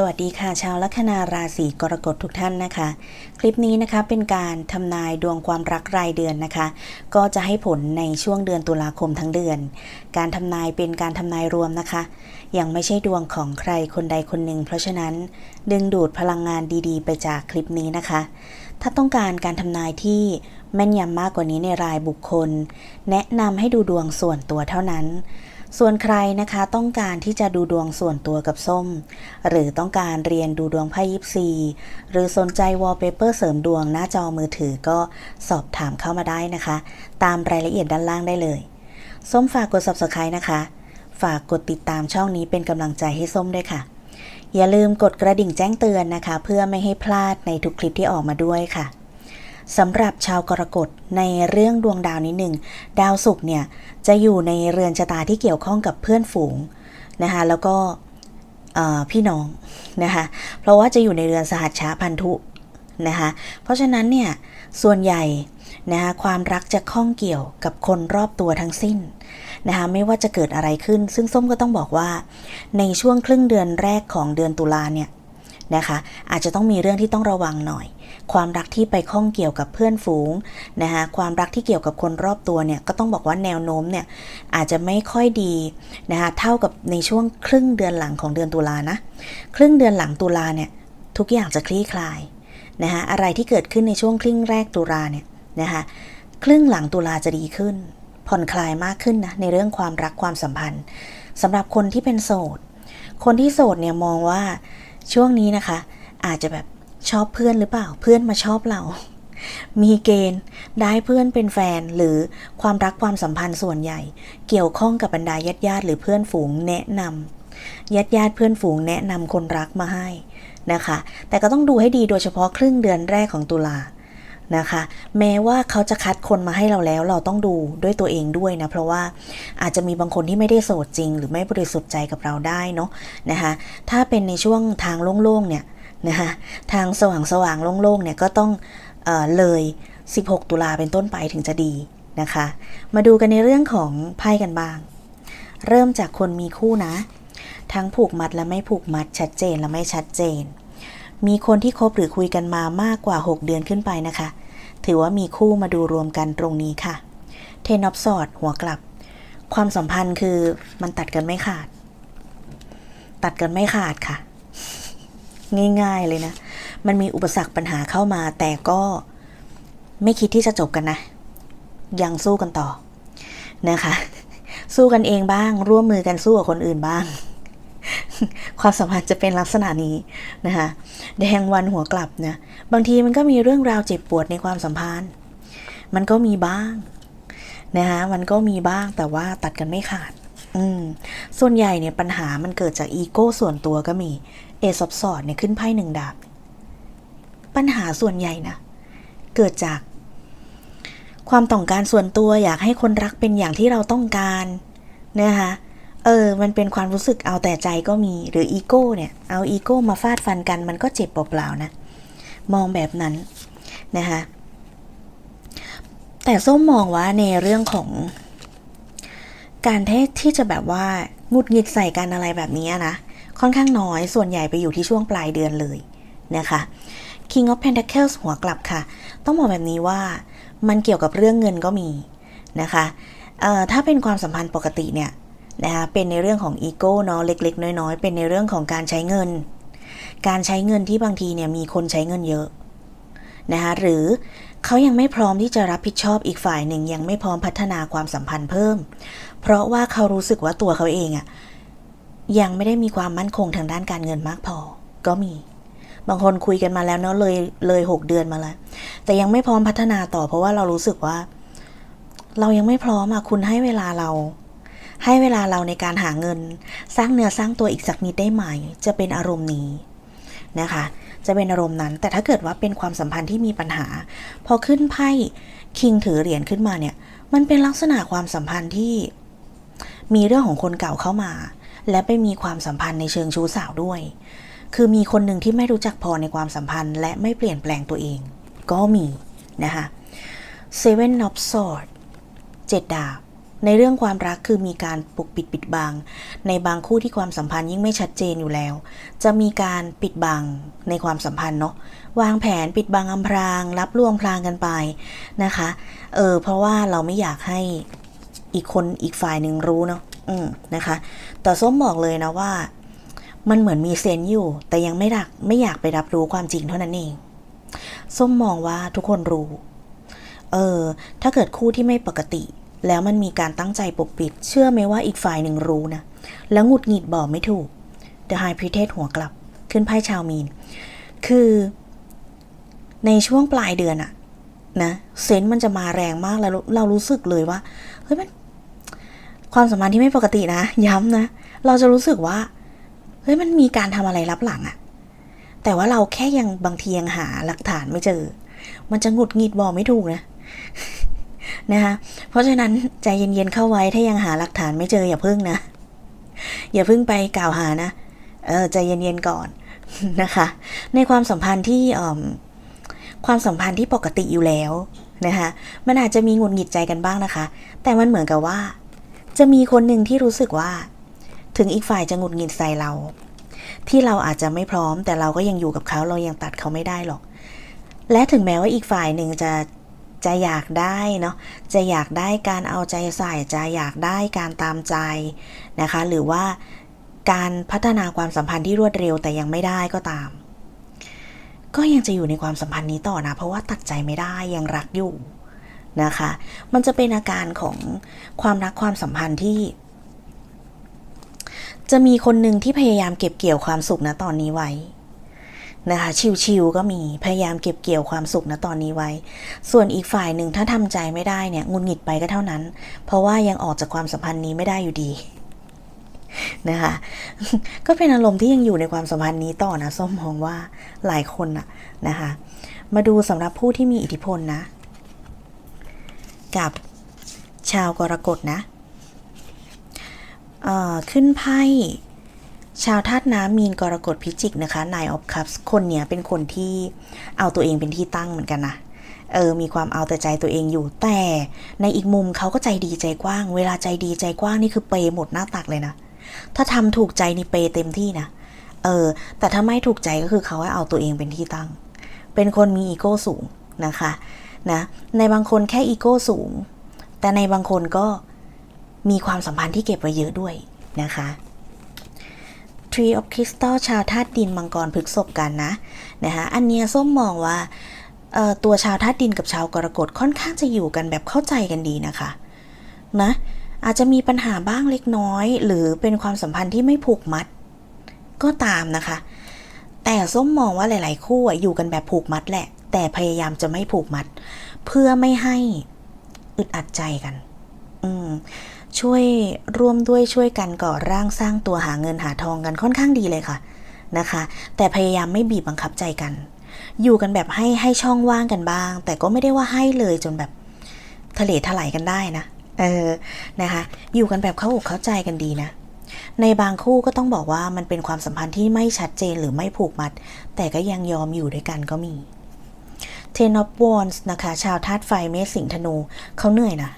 สวัสดีค่ะชาวลัคนาราศีกรกฎทุกท่านนะคะ คลิปนี้นะคะเป็นการทำนายดวงความรักรายเดือนนะคะ ก็จะให้ผลในช่วงเดือนตุลาคมทั้งเดือน การทำนายเป็นการทำนายรวมนะคะ ยังไม่ใช่ดวงของใครคนใดคนหนึ่ง เพราะฉะนั้นดึงดูดพลังงานดีๆ ไปจากคลิปนี้นะคะ ถ้าต้องการการทำนายที่แม่นยำมากกว่านี้ในรายบุคคล แนะนำให้ดูดวงส่วนตัวเท่านั้น ส่วนใครนะคะต้องการที่จะดูดวงส่วนตัวกับส้ม หรือต้องการเรียนดูดวงไพ่ยิปซีหรือสนใจวอลเปเปอร์เสริมดวงหน้าจอมือถือก็สอบถามเข้ามาได้นะคะ ตามรายละเอียดด้านล่างได้เลย ส้มฝากกด subscribe นะคะ ฝากกดติดตามช่องนี้เป็นกำลังใจให้ส้มด้วยค่ะ อย่าลืมกดกระดิ่งแจ้งเตือนนะคะ เพื่อไม่ให้พลาดในทุกคลิปที่ออกมาด้วยค่ะ สำหรับชาวกรกฎในเรื่องดวงดาวนิดหนึ่ง ดาวศุกร์เนี่ยจะอยู่ในเรือนชะตาที่เกี่ยวข้องกับเพื่อนฝูงนะคะแล้วก็พี่น้องนะคะเพราะว่าจะอยู่ในเรือนสหัชชาพันธุนะคะเพราะฉะนั้นเนี่ยส่วนใหญ่นะคะความรักจะข้องเกี่ยวกับคนรอบตัวทั้งสิ้นนะคะไม่ว่าจะเกิดอะไรขึ้น ซึ่งส้มก็ต้องบอกว่า ในช่วงครึ่งเดือนแรกของเดือนตุลาเนี่ยนะคะอาจจะต้องมีเรื่องที่ต้องระวังหน่อย ความรักที่ไปข้องเกี่ยวกับเพื่อนฝูงนะคะความรักที่เกี่ยวกับคนรอบตัวเนี่ยก็ต้องบอกว่าแนวโน้มเนี่ยอาจจะไม่ค่อยดีนะคะเท่ากับในช่วงครึ่งเดือนหลังของเดือนตุลานะครึ่งเดือนหลังตุลาเนี่ยทุกอย่างจะคลี่คลายนะคะอะไรที่เกิดขึ้นในช่วงครึ่งแรกตุลาเนี่ยนะคะครึ่งหลังตุลาจะดีขึ้น ผ่อนคลายมากขึ้นนะในเรื่องความรักความสัมพันธ์สำหรับคนที่เป็นโสด คนที่โสดเนี่ยมองว่าช่วงนี้นะคะ อาจจะแบบ ชอบเพื่อนหรือเปล่า เพื่อนมาชอบเรา มีเกณฑ์ได้เพื่อนเป็นแฟนหรือความรักความสัมพันธ์ส่วนใหญ่ เกี่ยวข้องกับบรรดาญาติญาติหรือเพื่อนฝูงแนะนำญาติญาติเพื่อนฝูงแนะนำคนรักมาให้นะคะ แต่ก็ต้องดูให้ดีโดยเฉพาะครึ่งเดือนแรกของตุลานะคะ แม้ว่าเขาจะคัดคนมาให้เราแล้ว เราต้องดูด้วยตัวเองด้วยนะ เพราะว่าอาจจะมีบางคนที่ไม่ได้โสดจริง หรือไม่บริสุทธิ์ใจกับเราได้เนาะนะคะ ถ้าเป็นในช่วงทางโล่งๆเนี่ย นะคะทางสว่างๆโล่งๆเนี่ยก็ต้องเอเลย 16 ตุลาเป็นต้นไปถึงจะดีนะคะ มาดูกันในเรื่องของไพ่กันบ้าง เริ่มจากคนมีคู่นะ ทั้งผูกมัดและไม่ผูกมัดชัดเจนและไม่ชัดเจน มีคนที่คบหรือคุยกันมามากกว่า 6 เดือนขึ้นไปนะคะ ถือว่ามีคู่มาดูรวมกันตรงนี้ค่ะเทนอฟสอดหัวกลับ ความสัมพันธ์คือมันตัดกันไม่ขาด ตัดกันไม่ขาดค่ะ ง่ายๆเลยนะ มันมีอุปสรรคปัญหาเข้ามา แต่ก็ไม่คิดที่จะจบกันนะ ยังสู้กันต่อนะคะ สู้กันเองบ้าง ร่วมมือกันสู้กับคนอื่นบ้าง ความสัมพันธ์จะเป็นลักษณะนี้นะคะแดงวันหัวกลับนะบางทีมันก็มีเรื่องราวเจ็บปวดในความสัมพันธ์ มันก็มีบ้างนะคะมันก็มีบ้างแต่ว่าตัดกันไม่ขาด อืม ส่วนใหญ่เนี่ยปัญหามันเกิดจากอีโก้ส่วนตัวก็มี เอซอบสอดเนี่ยขึ้นไพ่หนึ่งดาบ ปัญหาส่วนใหญ่นะ เกิดจาก ความต้องการส่วนตัวอยากให้คนรักเป็นอย่างที่เราต้องการนะคะเออ มันเป็นความรู้สึกเอาแต่ใจก็มี หรืออีโก้เนี่ย เอาอีโก้มาฟาดฟันกัน มันก็เจ็บเปล่าๆนะ มองแบบนั้นนะคะ แต่ส้มมองว่าในเรื่องของ การเทศที่จะแบบว่างุดหงิดใส่กันอะไรแบบนี้นะ ค่อนข้างน้อย ส่วนใหญ่ไปอยู่ที่ช่วงปลายเดือนเลยนะคะ King of Pentacles หัวกลับค่ะ ต้องบอกแบบนี้ว่ามันเกี่ยวกับเรื่องเงินก็มีนะคะถ้าเป็นความสัมพันธ์ปกติเนี่ยนะคะเป็นในเรื่องของอีโก้เนาะเล็ก ๆ น้อย ๆ เป็นในเรื่องของการใช้เงิน การใช้เงินที่บางทีเนี่ยมีคนใช้เงินเยอะนะคะหรือเขายังไม่พร้อมที่จะรับผิดชอบอีกฝ่ายหนึ่งยังไม่พร้อมพัฒนาความสัมพันธ์เพิ่ม เพราะว่าเขารู้สึกว่าตัวเขาเองอะ ยังไม่ได้มีความมั่นคงทางด้านการเงินมากพอ ก็มี บางคนคุยกันมาแล้วเนาะเลยเลยหกเดือนมาแล้ว แต่ยังไม่พร้อมพัฒนาต่อเพราะว่าเรารู้สึกว่า เรายังไม่พร้อมอะคุณให้เวลาเรา ให้เวลาเราในการหาเงิน สร้างเนื้อสร้างตัวอีกสักนิดได้ไหม จะเป็นอารมณ์นี้นะคะ จะเป็นอารมณ์นั้น แต่ถ้าเกิดว่าเป็นความสัมพันธ์ที่มีปัญหา พอขึ้นไพ่คิงถือเหรียญขึ้นมาเนี่ย มันเป็นลักษณะความสัมพันธ์ที่มีเรื่องของคนเก่าเข้ามา และไปมีความสัมพันธ์ในเชิงชู้สาวด้วย คือมีคนหนึ่งที่ไม่รู้จักพอในความสัมพันธ์ และไม่เปลี่ยนแปลงตัวเอง ก็มีนะคะ Seven of Swords เจ็ดดาบในเรื่องความรักคือมีการปกปิดปิดบัง ในบางคู่ที่ความสัมพันธ์ยิ่งไม่ชัดเจนอยู่แล้ว จะมีการปิดบังในความสัมพันธ์เนาะวางแผนปิดบังอำพราง รับลวงพรางกันไปนะคะเออเพราะว่าเราไม่อยากให้อีกคนอีกฝ่ายหนึ่งรู้เนาะ อืมนะคะ แต่ส้มบอกเลยนะว่า มันเหมือนมีเซนอยู่ แต่ยังไม่รักไม่อยากไปรับรู้ความจริงเท่านั้นเอง ส้มมองว่าทุกคนรู้ เออ ถ้าเกิดคู่ที่ไม่ปกติ แล้วมันมีการตั้งใจปกปิด เชื่อไหมว่าอีกฝ่ายหนึ่งรู้นะ แล้วหงุดหงิดบอกไม่ถูก The High Priestess หัวกลับ ขึ้นไพ่ชาวมีน คือ ในช่วงปลายเดือนอะนะเซนส์มันจะมาแรงมากแล้วเรารู้สึกเลยว่าเฮ้ยมัน ความสัมพันธ์ที่ไม่ปกตินะ ย้ำนะ เราจะรู้สึกว่าเฮ้ยมันมีการทำอะไรรับหลังอะแต่ว่าเราแค่ยังบางทียังหาหลักฐานไม่เจอ มันจะหงุดหงิดบอกไม่ถูกนะนะคะเพราะฉะนั้นใจเย็นๆเข้าไว้ถ้ายังหาหลักฐานไม่เจออย่าพึ่งนะ อย่าพึ่งไปกล่าวหานะ เออใจเย็นๆก่อนนะคะ ในความสัมพันธ์ที่ความสัมพันธ์ที่ปกติอยู่แล้วนะคะ มันอาจจะมีหงุดหงิดใจกันบ้างนะคะ แต่มันเหมือนกับว่า จะมีคนหนึ่งที่รู้สึกว่า ถึงอีกฝ่ายจะหงุดหงิดใส่เรา ที่เราอาจจะไม่พร้อม แต่เราก็ยังอยู่กับเขาเรายังตัดเขาไม่ได้หรอก และถึงแม้ว่าอีกฝ่ายหนึ่งจะจะอยากได้เนาะจะอยากได้การเอาใจใส่จะอยากได้การตามใจนะคะ หรือว่าการพัฒนาความสัมพันธ์ที่รวดเร็วแต่ยังไม่ได้ก็ตาม ก็ยังจะอยู่ในความสัมพันธ์นี้ต่อนะ เพราะว่าตัดใจไม่ได้ยังรักอยู่ นะคะ มันจะเป็นอาการของความรักความสัมพันธ์ที่ จะมีคนหนึ่งที่พยายามเก็บเกี่ยวความสุขนะตอนนี้ไว้นะคะชิวๆก็มีพยายามเก็บเกี่ยวความสุขนะตอนนี้ไว้ ส่วนอีกฝ่ายหนึ่งถ้าทำใจไม่ได้เนี่ยงุนหงิดไปก็เท่านั้น เพราะว่ายังออกจากความสัมพันธ์นี้ไม่ได้อยู่ดีนะคะก็เป็นอารมณ์ที่ยังอยู่ในความสัมพันธ์นี้ต่อนะส้มมองว่าหลายคนอะนะคะ มาดูสำหรับผู้ที่มีอิทธิพลนะ กับชาวกรกฎนะขึ้นไพ่ชาวธาตุน้ำมีนกรกฎพิจิกนะคะ Nine of Cups คนเนี้ยเป็นคนที่เอาตัวเองเป็นที่ตั้งเหมือนกันนะเออมีความเอาแต่ใจตัวเองอยู่แต่ในอีกมุมเขาก็ใจดีใจกว้าง เวลาใจดีใจกว้างนี่คือเปย์หมดหน้าตักเลยนะ ถ้าทำถูกใจนี่เปย์เต็มที่นะเออ แต่ถ้าไม่ถูกใจก็คือเขาให้เอาตัวเองเป็นที่ตั้ง เป็นคนมีอีโก้สูงนะคะ นะในบางคนแค่อีโก้สูง แต่ในบางคนก็มีความสัมพันธ์ที่เก็บไว้เยอะด้วยนะคะ Tree of Crystal ชาวธาตุดินมังกรพฤกษบกันนะนะคะอันเนี้ยส้มมองว่าตัวชาวธาตุดินกับชาวกรกฎค่อนข้างจะอยู่กันแบบเข้าใจกันดีนะคะนะอาจจะมีปัญหาบ้างเล็กน้อย หรือเป็นความสัมพันธ์ที่ไม่ผูกมัด ก็ตามนะคะ แต่ส้มมองว่าหลาย ๆ คู่อยู่กันแบบผูกมัดแหละ แต่พยายามจะไม่ผูกมัด เพื่อไม่ให้อึดอัดใจกัน อืมช่วยร่วมด้วยช่วยกันก่อร่างสร้างตัวหาเงินหาทองกันค่อนข้างดีเลยค่ะนะคะ แต่พยายามไม่บีบบังคับใจกัน อยู่กันแบบให้ให้ช่องว่างกันบ้าง แต่ก็ไม่ได้ว่าให้เลยจนแบบทะเลถลายกันได้นะเออนะคะ อยู่กันแบบเข้าอกเข้าใจกันดีนะ ในบางคู่ก็ต้องบอกว่ามันเป็นความสัมพันธ์ที่ไม่ชัดเจนหรือไม่ผูกมัด แต่ก็ยังยอมอยู่ด้วยกันก็มี Ten of Wands นะคะ ชาวธาตุไฟเมษสิงธนูเขาเหนื่อยนะ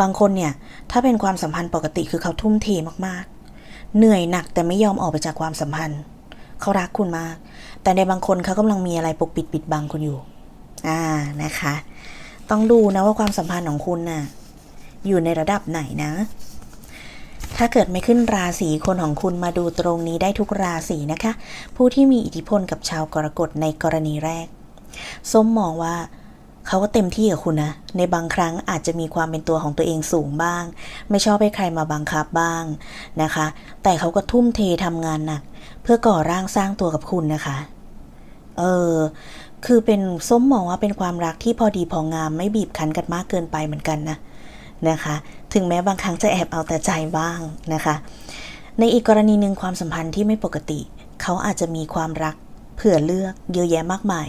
บางคนเนี่ย ถ้าเป็นความสัมพันธ์ปกติคือเขาทุ่มเทมากๆ เหนื่อยหนักแต่ไม่ยอมออกไปจากความสัมพันธ์ เขารักคุณมาก แต่ในบางคนเขากำลังมีอะไรปกปิดปิดบังคุณอยู่ อ่านะคะ ต้องดูนะว่าความสัมพันธ์ของคุณน่ะอยู่ในระดับไหนนะ ถ้าเกิดไม่ขึ้นราศีคนของคุณมาดูตรงนี้ได้ทุกราศีนะคะ ผู้ที่มีอิทธิพลกับชาวกรกฎในกรณีแรก ส้มมองว่าเขาก็เต็มที่กับคุณนะ ในบางครั้งอาจจะมีความเป็นตัวของตัวเองสูงบ้าง ไม่ชอบให้ใครมาบังคับบ้างนะคะ แต่เขาก็ทุ่มเททำงานหนัก เพื่อก่อร่างสร้างตัวกับคุณนะคะ เออ คือเป็นส้มมองว่าเป็นความรักที่พอดีพองามไม่บีบคั้นกันมากเกินไปเหมือนกันนะนะคะ ถึงแม้บางครั้งจะแอบเอาแต่ใจบ้างนะคะ ในอีกกรณีหนึ่งความสัมพันธ์ที่ไม่ปกติ เขาอาจจะมีความรัก เผื่อเลือกเยอะแยะมากมาย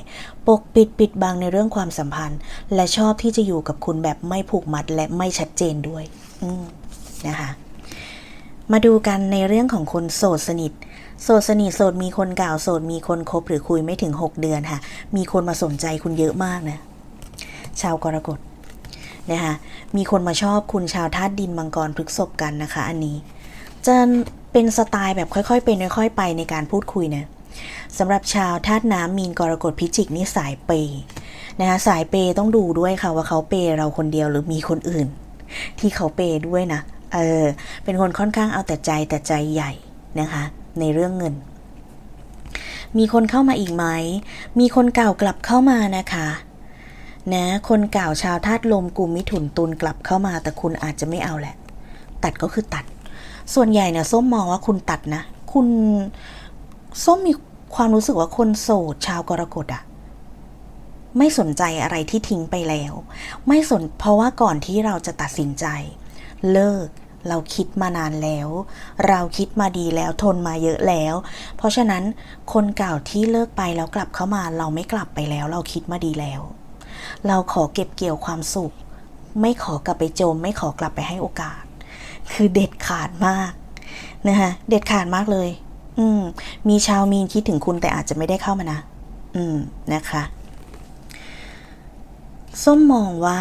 ปกปิดปิดบังในเรื่องความสัมพันธ์ และชอบที่จะอยู่กับคุณแบบไม่ผูกมัดและไม่ชัดเจนด้วยนะคะ มาดูกันในเรื่องของคนโสดสนิทโสดสนิทโสดมีคนเก่าโสดมีคนคบหรือคุยไม่ถึง 6 เดือนค่ะ มีคนมาสนใจคุณเยอะมากนะ ชาวกรกฎนะคะมีคนมาชอบคุณชาวธาตุดินมังกรพฤกษบกันนะคะ อันนี้ จะเป็นสไตล์แบบค่อยๆเป็นค่อยๆไปในการพูดคุยนะ สำหรับชาวธาตุน้ำมีนกรกฎพิจิกนี่สายเปย์นะคะสายเปย์ต้องดูด้วยค่ะว่าเขาเปย์เราคนเดียวหรือมีคนอื่น ที่เขาเปย์ด้วยนะเออเป็นคนค่อนข้างเอาแต่ใจแต่ใจใหญ่นะคะในเรื่องเงิน มีคนเข้ามาอีกไหม มีคนเก่ากลับเข้ามานะคะนะคนเก่าชาวธาตุลมกลุ่มมิถุนตุลกลับเข้ามาแต่คุณอาจจะไม่เอาแหละ ตัดก็คือตัด ส่วนใหญ่เนี่ยส้มมองว่าคุณตัดนะ คุณ ส้มมีความรู้สึกว่าคนโสดชาวกรกฎอะไม่สนใจอะไรที่ทิ้งไปแล้ว ไม่สนเพราะว่าก่อนที่เราจะตัดสินใจ เลิกเราคิดมานานแล้ว เราคิดมาดีแล้วทนมาเยอะแล้ว เพราะฉะนั้นคนเก่าที่เลิกไปแล้วกลับเข้ามา เราไม่กลับไปแล้ว เราคิดมาดีแล้ว เราขอเก็บเกี่ยวความสุข ไม่ขอกลับไปโจม ไม่ขอกลับไปให้โอกาส คือเด็ดขาดมากนะคะเด็ดขาดมากเลย อืม มีชาวมีนคิดถึงคุณแต่อาจจะไม่ได้เข้ามานะ อืม นะคะ ส้มมองว่า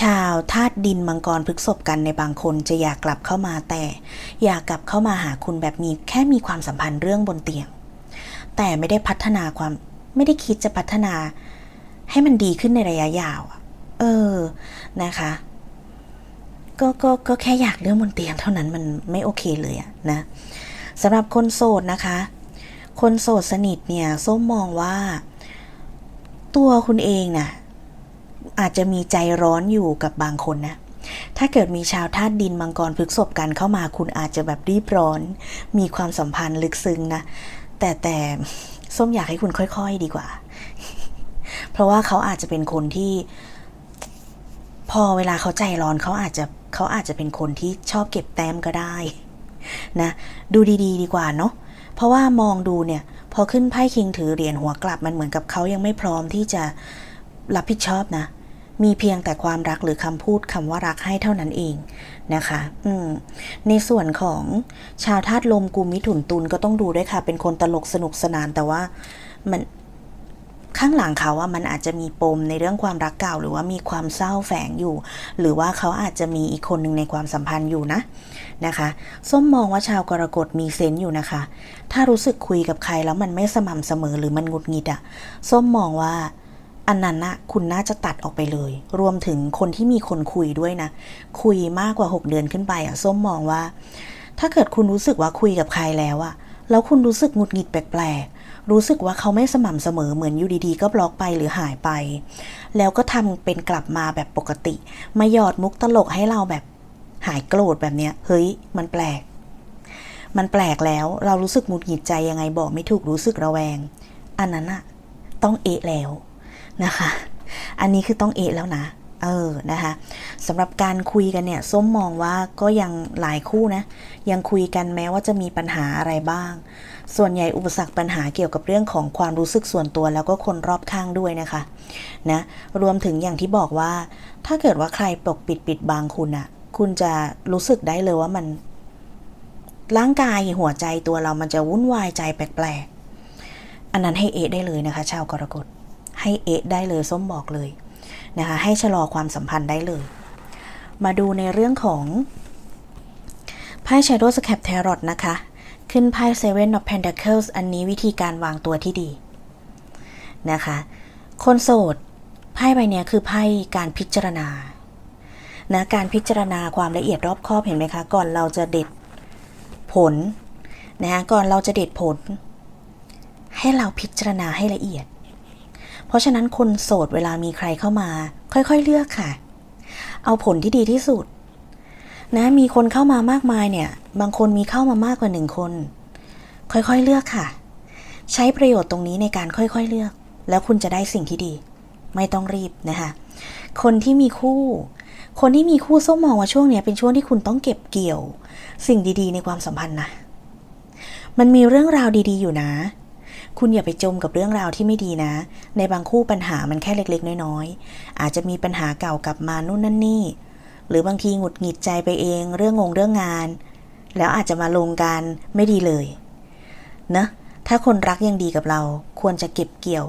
ชาวธาตุดินมังกรพฤกษบกันในบางคนจะอยากกลับเข้ามาแต่ อยากกลับเข้ามาหาคุณแบบมีแค่มีความสัมพันธ์เรื่องบนเตียง แต่ไม่ได้พัฒนาความ ไม่ได้คิดจะพัฒนา ให้มันดีขึ้นในระยะยาว เออ นะคะ ก็ก็ก็แค่อยากเรื่องบนเตียงเท่านั้นมันไม่โอเคเลยอะนะสำหรับคนโสดนะคะ คนโสดสนิทเนี่ยส้มมองว่า ตัวคุณเองน่ะอาจจะมีใจร้อนอยู่กับบางคนนะถ้าเกิดมีชาวธาตุดินมังกรพฤกษบกันเข้ามาคุณอาจจะแบบรีบร้อน มีความสัมพันธ์ลึกซึ้งนะ แต่แต่ส้มอยากให้คุณค่อย ๆ ดีกว่า เพราะว่าเขาอาจจะเป็นคนที่ พอเวลาเขาใจร้อนเขาอาจจะ เขาอาจจะเป็นคนที่ชอบเก็บแต้มก็ได้นะดูดีๆดีกว่าเนาะเพราะว่ามองดูเนี่ย พอขึ้นไพ่คิงถือเหรียญหัวกลับมันเหมือนกับเขายังไม่พร้อมที่จะรับผิดชอบนะ มีเพียงแต่ความรักหรือคำพูดคำว่ารักให้เท่านั้นเองนะคะ อืม ในส่วนของชาวธาตุลมกุมมิถุนตุลก็ต้องดูด้วยค่ะ เป็นคนตลกสนุกสนานแต่ว่ามัน ข้างหลังเขาว่ามันอาจจะมีปมในเรื่องความรักเก่า หรือว่ามีความเศร้าแฝงอยู่ หรือว่าเขาอาจจะมีอีกคนหนึ่งในความสัมพันธ์อยู่นะนะคะส้มมองว่าชาวกรกฎมีเซนส์อยู่นะคะ ถ้ารู้สึกคุยกับใครแล้วมันไม่สม่ำเสมอหรือมันงุดหงิดอะส้มมองว่าอันนั้นนะคุณน่าจะตัดออกไปเลย รวมถึงคนที่มีคนคุยด้วยนะ คุยมากกว่า 6 เดือนขึ้นไปอะส้มมองว่า ถ้าเกิดคุณรู้สึกว่าคุยกับใครแล้วอะแล้วคุณรู้สึกงุดหงิดแปลกๆ รู้สึกว่าเขาไม่สม่ำเสมอเหมือนอยู่ดีๆ ก็บล็อกไปหรือหายไป แล้วก็ทำเป็นกลับมาแบบปกติ มาหยอดมุกตลกให้เราแบบหายโกรธแบบเนี้ย เฮ้ย มันแปลก มันแปลกแล้วเรารู้สึกหงุดหงิดใจยังไงบอกไม่ถูกรู้สึกระแวง อันนั้นอะต้องเอะแล้วนะคะ อันนี้คือต้องเอะแล้วนะเออ นะคะสำหรับการคุยกันเนี่ย ส้มมองว่าก็ยังหลายคู่นะ ยังคุยกันแม้ว่าจะมีปัญหาอะไรบ้าง ส่วนใหญ่อุปสรรคปัญหาเกี่ยวกับเรื่องของความรู้สึกส่วนตัวแล้วก็คนรอบข้างด้วยนะคะนะรวมถึงอย่างที่บอกว่า ถ้าเกิดว่าใครปกปิดปิดบังคุณอะคุณจะรู้สึกได้เลยว่ามัน ร่างกายหัวใจตัวเรามันจะวุ่นวายใจแปลกๆ อันนั้นให้เอะได้เลยนะคะ ชาวกรกฎให้เอะได้เลยส้มบอกเลยนะคะ ให้ชะลอความสัมพันธ์ได้เลย มาดูในเรื่องของไพ่ Shadow Scap Tarot นะคะ ขึ้นไพ่ Seven of Pentacles อันนี้วิธีการวางตัวที่ดีนะคะ คนโสดไพ่ใบนี้คือไพ่การพิจารณานะการพิจารณาความละเอียดรอบคอบเห็นไหมคะ ก่อนเราจะเด็ดผลนะคะก่อนเราจะเด็ดผล ให้เราพิจารณาให้ละเอียด เพราะฉะนั้นคนโสดเวลามีใครเข้ามา ค่อยๆเลือกค่ะ เอาผลที่ดีที่สุด นะมีคนเข้ามามากมายเนี่ย บางคนมีเข้ามามากกว่าหนึ่งคน ค่อยๆเลือกค่ะ ใช้ประโยชน์ตรงนี้ในการค่อยๆเลือก แล้วคุณจะได้สิ่งที่ดี ไม่ต้องรีบนะคะ คนที่มีคู่ คนที่มีคู่ส้มมองว่าช่วงเนี้ยเป็นช่วงที่คุณต้องเก็บเกี่ยว สิ่งดีๆ ในความสัมพันธ์นะ มันมีเรื่องราวดีๆอยู่นะคุณอย่าไปจมกับเรื่องราวที่ไม่ดีนะ ในบางคู่ปัญหามันแค่เล็กๆ น้อยๆ อาจจะมีปัญหาเก่ากลับมานู่นนั่นนี่ หรือบางทีหงุดหงิดใจไปเองเรื่องงงเรื่องงาน แล้วอาจจะมาลงกันไม่ดีเลยนะถ้าคนรักยังดีกับเรา ควรจะเก็บเกี่ยว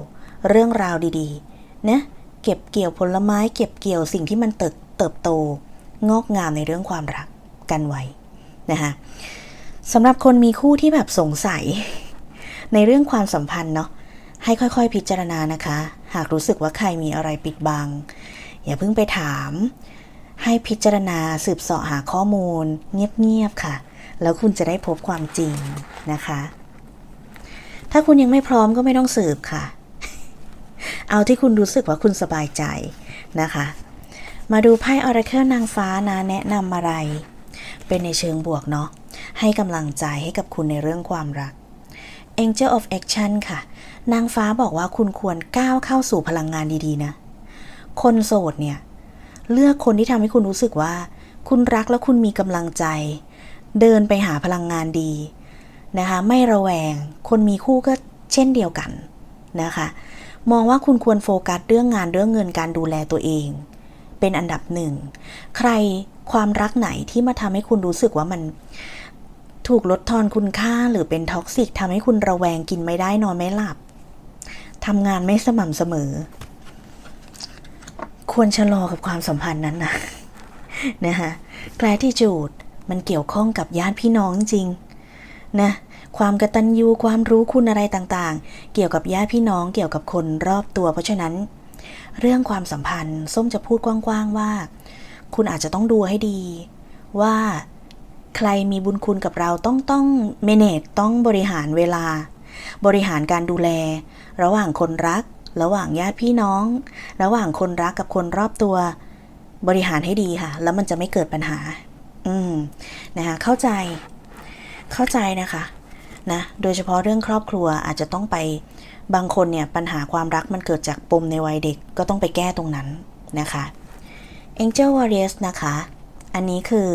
เรื่องราวดีๆนะเก็บเกี่ยวผลไม้ เก็บเกี่ยวสิ่งที่มันเติบเติบโต งอกงามในเรื่องความรักกันไว้นะคะสำหรับคนมีคู่ที่แบบสงสัย ในเรื่องความสัมพันธ์เนาะให้ค่อยๆ พิจารณานะคะ หากรู้สึกว่าใครมีอะไรปิดบัง อย่าเพิ่งไปถาม ให้พิจารณาสืบเสาะหาข้อมูล เงียบๆค่ะ แล้วคุณจะได้พบความจริงนะคะ ถ้าคุณยังไม่พร้อมก็ไม่ต้องสืบค่ะ เอาที่คุณรู้สึกว่าคุณสบายใจนะคะ มาดูไพ่ออราเคิลนางฟ้านะแนะนำอะไร เป็นในเชิงบวกเนาะให้กำลังใจให้กับคุณในเรื่องความรัก Angel of Action ค่ะ นางฟ้าบอกว่าคุณควรก้าวเข้าสู่พลังงานดีๆนะ คนโสดเนี่ย เลือกคนที่ทำให้คุณรู้สึกว่า คุณรักและคุณมีกำลังใจ เดินไปหาพลังงานดีนะคะ ไม่ระแวง คนมีคู่ก็เช่นเดียวกันนะคะ มองว่าคุณควรโฟกัสเรื่องงานเรื่องเงินการดูแลตัวเอง เป็นอันดับหนึ่ง ใครความรักไหนที่มาทำให้คุณรู้สึกว่ามันถูกลดทอนคุณค่าหรือเป็นท็อกซิกทำให้คุณระแวงกินไม่ได้นอนไม่หลับทำงานไม่สม่ำเสมอ ควรชะลอกับความสัมพันธ์นั้นนะนะคะ gratitude มันเกี่ยวข้องกับญาติพี่น้องจริงนะความกระตัญญูความรู้คุณอะไรต่างๆ เกี่ยวกับญาติพี่น้องเกี่ยวกับคนรอบตัว เพราะฉะนั้น เรื่องความสัมพันธ์ส้มจะพูดกว้างๆว่า คุณอาจจะต้องดูให้ดี ว่าใครมีบุญคุณกับเราต้องต้องเมเนจต้องบริหารเวลา บริหารการดูแล ระหว่างคนรัก ระหว่างญาติพี่น้อง ระหว่างคนรักกับคนรอบตัว บริหารให้ดีค่ะ แล้วมันจะไม่เกิดปัญหา อืมนะคะเข้าใจเข้าใจนะคะนะโดยเฉพาะเรื่องครอบครัวอาจจะต้องไปบางคนเนี่ยปัญหาความรักมันเกิดจากปมในวัยเด็กก็ต้องไปแก้ตรงนั้นนะคะ Angel Warriors นะคะ อันนี้คือ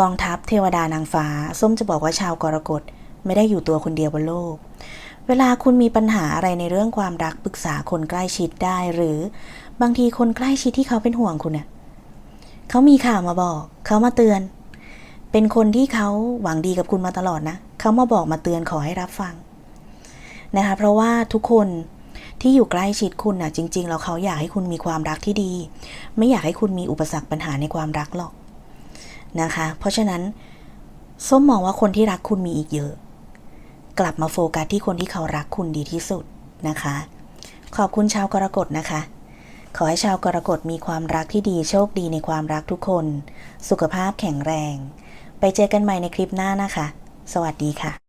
กองทัพเทวดานางฟ้า ส้มจะบอกว่าชาวกรกฎไม่ได้อยู่ตัวคนเดียวบนโลก เวลาคุณมีปัญหาอะไรในเรื่องความรักปรึกษาคนใกล้ชิดได้หรือบางทีคนใกล้ชิดที่เขาเป็นห่วงคุณเนี่ยเขามีข่าวมาบอก เขามาเตือน เป็นคนที่เขาหวังดีกับคุณมาตลอดนะ เขามาบอกมาเตือนขอให้รับฟังนะคะเพราะว่าทุกคนที่อยู่ใกล้ชิดคุณน่ะ จริง ๆ แล้วเขาอยากให้คุณมีความรักที่ดี ไม่อยากให้คุณมีอุปสรรคปัญหาในความรักหรอกนะคะ เพราะฉะนั้นส้มมองว่าคนที่รักคุณมีอีกเยอะ กลับมาโฟกัสที่คนที่เขารักคุณดีที่สุดนะคะ ขอบคุณชาวกรกฎนะคะ ขอให้ชาวกรกฎมีความรักที่ดีโชคดีในความรักทุกคน สุขภาพแข็งแรง ไปเจอกันใหม่ในคลิปหน้านะคะ สวัสดีค่ะ